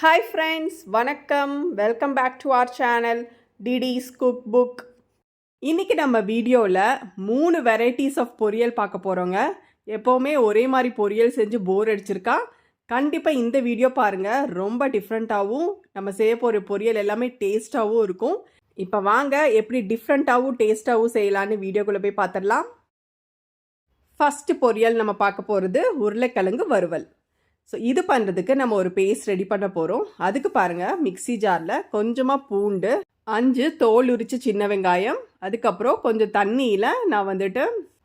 Hi friends வணக்கம். Welcome back to our channel TD's cook book இன்றைக்கி நம்ம வீடியோவில் மூணு வெரைட்டிஸ் ஆஃப் பொரியல் பார்க்க போகிறோங்க எப்போவுமே ஒரே மாதிரி பொரியல் செஞ்சு போர் அடிச்சிருக்கா. கண்டிப்பாக இந்த வீடியோ பாருங்கள் ரொம்ப டிஃப்ரெண்ட்டாகவும் நம்ம செய்ய போகிற பொரியல் எல்லாமே டேஸ்ட்டாகவும் இருக்கும். இப்போ வாங்க எப்படி டிஃப்ரெண்ட்டாகவும் டேஸ்ட்டாகவும் செய்யலான்னு வீடியோக்குள்ளே போய் பார்த்துடலாம் ஃபஸ்ட்டு பொரியல் நம்ம பார்க்க போகிறது உருளைக்கிழங்கு வறுவல். ஸோ இது பண்ணுறதுக்கு நம்ம ஒரு பேஸ்ட் ரெடி பண்ண போகிறோம் அதுக்கு பாருங்கள் மிக்ஸி ஜாரில் கொஞ்சமாக பூண்டு அஞ்சு தோல் உரித்து சின்ன வெங்காயம் அதுக்கப்புறம் கொஞ்சம் தண்ணியில் நான் வந்துட்டு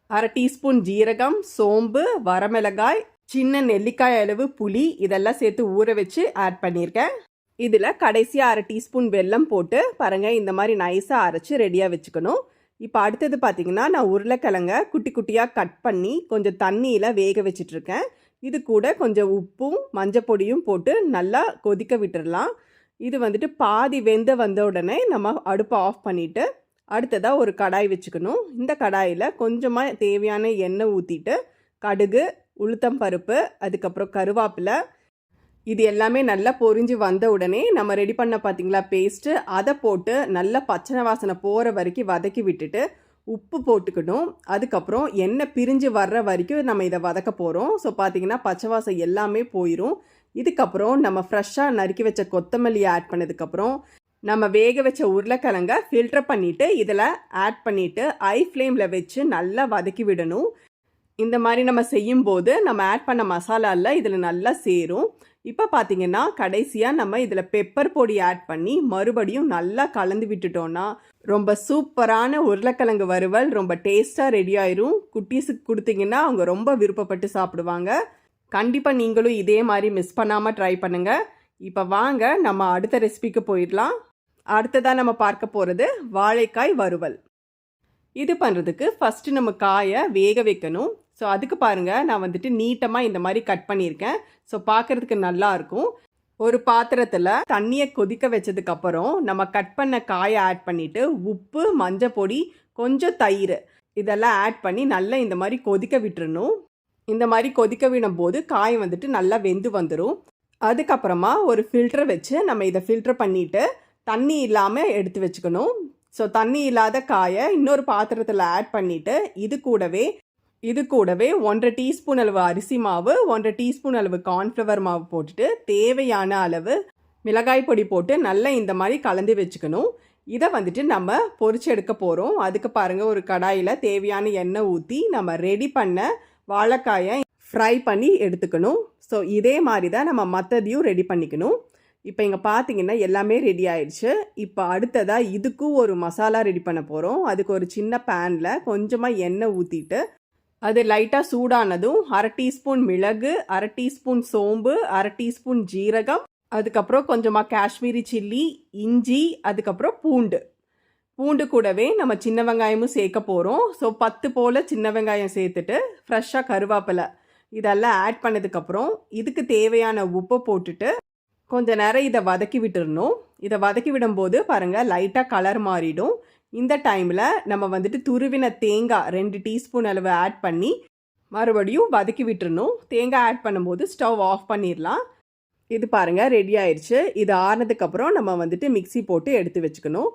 அரை டீஸ்பூன் ஜீரகம் சோம்பு வரமிளகாய் சின்ன நெல்லிக்காய் அளவு புளி இதெல்லாம் சேர்த்து ஊற வச்சு ஆட் பண்ணியிருக்கேன். இதில் கடைசியாக அரை டீஸ்பூன் வெல்லம் போட்டு பாருங்கள் இந்த மாதிரி நைஸாக அரைச்சி ரெடியாக வச்சுக்கணும். இப்போ அடுத்தது பார்த்தீங்கன்னா நான் உருளைக்கிழங்க குட்டி குட்டியாக கட் பண்ணி கொஞ்சம் தண்ணியில் வேக வச்சிட்ருக்கேன் இது கூட கொஞ்சம் உப்பும் மஞ்சப்பொடியும் போட்டு நல்லா கொதிக்க விட்டுடலாம் இது வந்துட்டு பாதி வெந்த வந்த உடனே நம்ம அடுப்பை ஆஃப் பண்ணிவிட்டு அடுத்ததாக ஒரு கடாய் வச்சுக்கணும். இந்த கடாயில் கொஞ்சமாக தேவையான எண்ணெய் ஊற்றிட்டு கடுகு உளுத்தம் பருப்பு அதுக்கப்புறம் கருவேப்பிலை இது எல்லாமே நல்லா பொரிஞ்சு வந்த உடனே நம்ம ரெடி பண்ண பார்த்தீங்களா பேஸ்ட்டு அதை போட்டு நல்லா பச்சனை வாசனை போகிற வரைக்கும் வதக்கி விட்டுட்டு உப்பு போட்டுக்கணும். அதுக்கப்புறம் எண்ணெய் பிரிஞ்சு வர்ற வரைக்கும் நம்ம இதை வதக்க போகிறோம் ஸோ பார்த்தீங்கன்னா பச்சை வாசம் எல்லாமே போயிடும் இதுக்கப்புறம் நம்ம ஃப்ரெஷ்ஷாக நறுக்கி வச்ச கொத்தமல்லி ஆட் பண்ணதுக்கப்புறம் நம்ம வேக வச்ச உருளைக்கிழங்க ஃபில்டர் பண்ணிவிட்டு இதில் ஆட் பண்ணிவிட்டு ஐ ஃப்ளேமில் வச்சு நல்லா வதக்கி விடணும். இந்த மாதிரி நம்ம செய்யும்போது நம்ம ஆட் பண்ண மசாலாவில் இதில் நல்லா சேரும். இப்போ பார்த்தீங்கன்னா கடைசியாக நம்ம இதில் பெப்பர் பொடி ஆட் பண்ணி மறுபடியும் நல்லா கலந்து விட்டுட்டோன்னா ரொம்ப சூப்பரான உருளைக்கிழங்கு வறுவல் ரொம்ப டேஸ்ட்டாக ரெடி ஆயிரும். குட்டீஸுக்கு கொடுத்தீங்கன்னா அவங்க ரொம்ப விருப்பப்பட்டு சாப்பிடுவாங்க. கண்டிப்பாக நீங்களும் இதே மாதிரி மிஸ் பண்ணாமல் ட்ரை பண்ணுங்கள் இப்போ வாங்க நம்ம அடுத்த ரெசிபிக்கு போயிடலாம். அடுத்ததாக நம்ம பார்க்க போகிறது வாழைக்காய் வறுவல். இது பண்ணுறதுக்கு ஃபஸ்ட்டு நம்ம காயை வேக வைக்கணும். ஸோ அதுக்கு பாருங்கள் நான் வந்துட்டு நீட்டமாக இந்த மாதிரி கட் பண்ணியிருக்கேன். ஸோ பார்க்குறதுக்கு நல்லா இருக்கும் ஒரு பாத்திரத்தில் தண்ணியை கொதிக்க வச்சதுக்கப்புறம் நம்ம கட் பண்ண காயை ஆட் பண்ணிவிட்டு உப்பு மஞ்சள் பொடி கொஞ்சம் தயிர் இதெல்லாம் ஆட் பண்ணி நல்லா இந்த மாதிரி கொதிக்க விட்டுறணும். இந்த மாதிரி கொதிக்க விடும் போது காய் வந்துட்டு நல்லா வெந்து வந்துடும் அதுக்கப்புறமா ஒரு ஃபில்டர் வச்சு நம்ம இதை ஃபில்டர் பண்ணிவிட்டு தண்ணி இல்லாமல் எடுத்து வச்சுக்கணும். ஸோ தண்ணி இல்லாத காயை இன்னொரு பாத்திரத்தில் ஆட் பண்ணிவிட்டு இது கூடவே இது கூடவே ஒன்றரை டீஸ்பூன் அளவு அரிசி மாவு ஒன்றரை டீஸ்பூன் அளவு கார்ன்ஃப்ளவர் மாவு போட்டுட்டு தேவையான அளவு மிளகாய் பொடி போட்டு நல்லா இந்த மாதிரி கலந்து வச்சுக்கணும். இதை வந்துட்டு நம்ம பொறிச்சு எடுக்க போகிறோம் அதுக்கு பாருங்கள் ஒரு கடாயில் தேவையான எண்ணெய் ஊற்றி நம்ம ரெடி பண்ண வாழைக்காயை ஃப்ரை பண்ணி எடுத்துக்கணும். ஸோ இதே மாதிரி தான் நம்ம மற்றதையும் ரெடி பண்ணிக்கணும். இப்போ இங்கே பார்த்தீங்கன்னா எல்லாமே ரெடி ஆயிடுச்சு. இப்போ அடுத்ததாக இதுக்கும் ஒரு மசாலா ரெடி பண்ண போகிறோம் அதுக்கு ஒரு சின்ன பேனில் கொஞ்சமாக எண்ணெய் ஊற்றிட்டு அது லைட்டாக சூடானதும் அரை டீஸ்பூன் மிளகு அரை டீஸ்பூன் சோம்பு அரை டீஸ்பூன் ஜீரகம் அதுக்கப்புறம் கொஞ்சமாக காஷ்மீரி சில்லி இஞ்சி அதுக்கப்புறம் பூண்டு. பூண்டு கூடவே நம்ம சின்ன வெங்காயமும் சேர்க்க போகிறோம் ஸோ பத்து போல் சின்ன வெங்காயம் சேர்த்துட்டு ஃப்ரெஷ்ஷாக கருவேப்பிலை இதெல்லாம் ஆட் பண்ணதுக்கப்புறம் இதுக்கு தேவையான உப்பை போட்டுட்டு கொஞ்ச நேரம் இதை வதக்கி விட்டுறணும். இதை வதக்கி விடும்போது பாருங்கள் லைட்டாக கலர் மாறிடும். இந்த டைமில் நம்ம வந்துட்டு துருவின தேங்காய் ரெண்டு டீஸ்பூன் அளவு ஆட் பண்ணி மறுபடியும் வதக்கி விட்டுறணும். தேங்காய் ஆட் பண்ணும்போது ஸ்டவ் ஆஃப் பண்ணிடலாம் இது பாருங்கள் ரெடி ஆயிடுச்சு இது ஆறுனதுக்கப்புறம் நம்ம வந்துட்டு மிக்சி போட்டு எடுத்து வச்சுக்கணும்.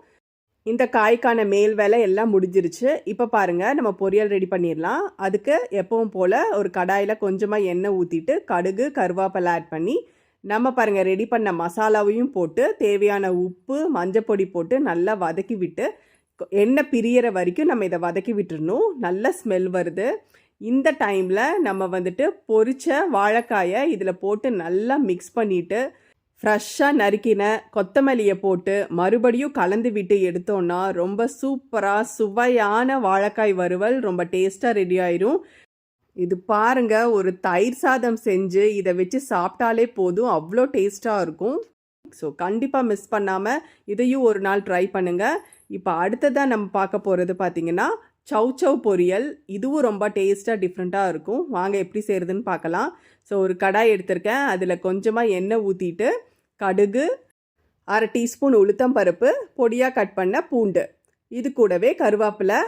இந்த காய்க்கான மேல் வேலை எல்லாம் முடிஞ்சிருச்சு. இப்போ பாருங்கள் நம்ம பொரியல் ரெடி பண்ணிடலாம் அதுக்கு எப்பவும் போல் ஒரு கடாயில் கொஞ்சமாக எண்ணெய் ஊற்றிட்டு கடுகு கருவேப்பிலை ஆட் பண்ணி நம்ம பாருங்கள் ரெடி பண்ண மசாலாவையும் போட்டு தேவையான உப்பு மஞ்சப்பொடி போட்டு நல்லா வதக்கி விட்டு எண்ணெய் பிரியற வரைக்கும் நம்ம இதை வதக்கி விட்டுறணும் நல்ல ஸ்மெல் வருது. இந்த டைமில் நம்ம வந்துட்டு பொரித்த வாழைக்காயை இதில் போட்டு நல்லா மிக்ஸ் பண்ணிவிட்டு ஃப்ரெஷ்ஷாக நறுக்கின கொத்தமல்லியை போட்டு மறுபடியும் கலந்து விட்டு எடுத்தோன்னா ரொம்ப சூப்பராக சுவையான வாழைக்காய் வறுவல் ரொம்ப டேஸ்ட்டாக ரெடி ஆயிரும். இது பாருங்க ஒரு தயிர் சாதம் செஞ்சு இதை வச்சு சாப்பிட்டாலே போதும். அவ்வளோ டேஸ்ட்டாக இருக்கும். ஸோ கண்டிப்பாக மிஸ் பண்ணாமல் இதையும் ஒரு நாள் ட்ரை பண்ணுங்கள் இப்போ அடுத்ததாக நம்ம பார்க்க போகிறது பார்த்திங்கன்னா சவ் சவ் பொரியல். இதுவும் ரொம்ப டேஸ்ட்டாக டிஃப்ரெண்ட்டாக இருக்கும். வாங்க எப்படி செய்கிறதுன்னு பார்க்கலாம். ஸோ ஒரு கடாய் எடுத்திருக்கேன். அதில் கொஞ்சமாக எண்ணெய் ஊற்றிட்டு கடுகு அரை டீஸ்பூன் உளுத்தம் பருப்பு பொடியாக கட் பண்ண பூண்டு. இது கூடவே கருவேப்பிலை.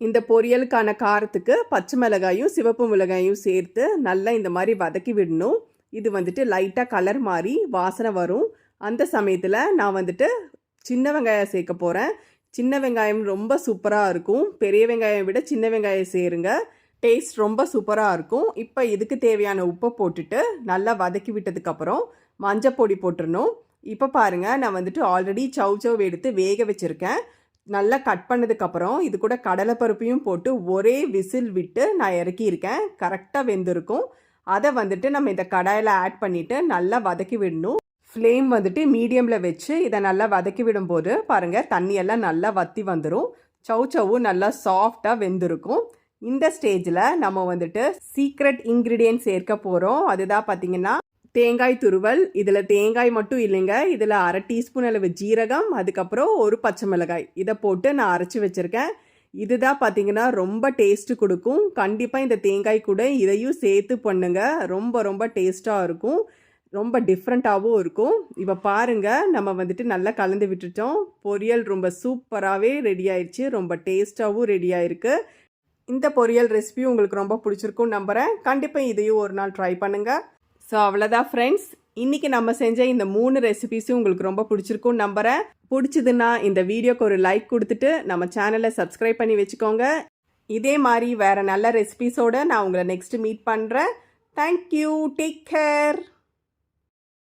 இந்த பொரியலுக்கான காரத்துக்கு பச்சை மிளகாயும் சிவப்பு மிளகாயும் சேர்த்து நல்லா இந்த மாதிரி வதக்கி விடணும். இது வந்துட்டு லைட்டாக கலர் மாறி வாசனை வரும். அந்த சமயத்தில் நான் வந்துட்டு சின்ன வெங்காயம் சேர்க்க போகிறேன் சின்ன வெங்காயம் ரொம்ப சூப்பராக இருக்கும். பெரிய வெங்காயம் விட சின்ன வெங்காயம் சேருங்க. டேஸ்ட் ரொம்ப சூப்பராக இருக்கும். இப்போ இதுக்கு தேவையான உப்பை போட்டுட்டு நல்லா வதக்கி விட்டதுக்கப்புறம் மஞ்சள் பொடி போட்டுடணும் இப்போ பாருங்கள் நான் வந்துட்டு ஆல்ரெடி சவ் சவ் எடுத்து வேக வச்சுருக்கேன். நல்லா கட் பண்ணதுக்கப்புறம் இது கூட கடலைப்பருப்பையும் போட்டு ஒரே விசில் விட்டு நான் இறக்கியிருக்கேன் கரெக்டாக வெந்திருக்கும். அதை வந்துட்டு நம்ம இந்த கடாயில் ஆட் பண்ணிவிட்டு நல்லா வதக்கி விடணும். ஃப்ளேம் வந்துட்டு மீடியமில் வச்சு இதை நல்லா வதக்கி விடும்போது பாருங்கள் தண்ணியெல்லாம் நல்லா வத்தி வந்துடும் சவு சவு நல்லா சாஃப்டாக வெந்திருக்கும். இந்த ஸ்டேஜில் நம்ம வந்துட்டு சீக்ரெட் இன்க்ரீடியன்ட் சேர்க்க போகிறோம் அதுதான் பார்த்தீங்கன்னா தேங்காய் துருவல். இதில் தேங்காய் மட்டும் இல்லைங்க. இதில் அரை டீஸ்பூன் அளவு ஜீரகம் அதுக்கப்புறம் ஒரு பச்சை மிளகாய். இதை போட்டு நான் அரைச்சி வச்சுருக்கேன். இதுதான் பார்த்தீங்கன்னா ரொம்ப டேஸ்ட்டு கொடுக்கும். கண்டிப்பாக இந்த தேங்காய் கூட இதையும் சேர்த்து பண்ணுங்கள் ரொம்ப ரொம்ப டேஸ்ட்டாக இருக்கும். ரொம்ப டிஃப்ரெண்ட்டாகவும் இருக்கும். இப்போ பாருங்கள் நம்ம வந்துட்டு நல்லா கலந்து விட்டுட்டோம். பொரியல் ரொம்ப சூப்பராகவே ரெடி ஆயிடுச்சு ரொம்ப டேஸ்ட்டாகவும் ரெடி ஆயிருக்கு. இந்த பொரியல் ரெசிபி உங்களுக்கு ரொம்ப பிடிச்சிருக்கும் நம்புகிறேன் கண்டிப்பாக இதையும் ஒரு நாள் ட்ரை பண்ணுங்கள் ஸோ அவ்வளோதான் ஃப்ரெண்ட்ஸ் இன்றைக்கி நம்ம செஞ்ச இந்த மூணு ரெசிபிஸும் உங்களுக்கு ரொம்ப பிடிச்சிருக்கும் நம்புகிறேன் பிடிச்சதுன்னா இந்த வீடியோக்கு ஒரு லைக் கொடுத்துட்டு நம்ம சேனலை சப்ஸ்கிரைப் பண்ணி வச்சுக்கோங்க. இதே மாதிரி வேறு நல்ல ரெசிபிஸோடு நான் உங்களை நெக்ஸ்ட் மீட் பண்ணுறேன் தேங்க்யூ டேக் கேர்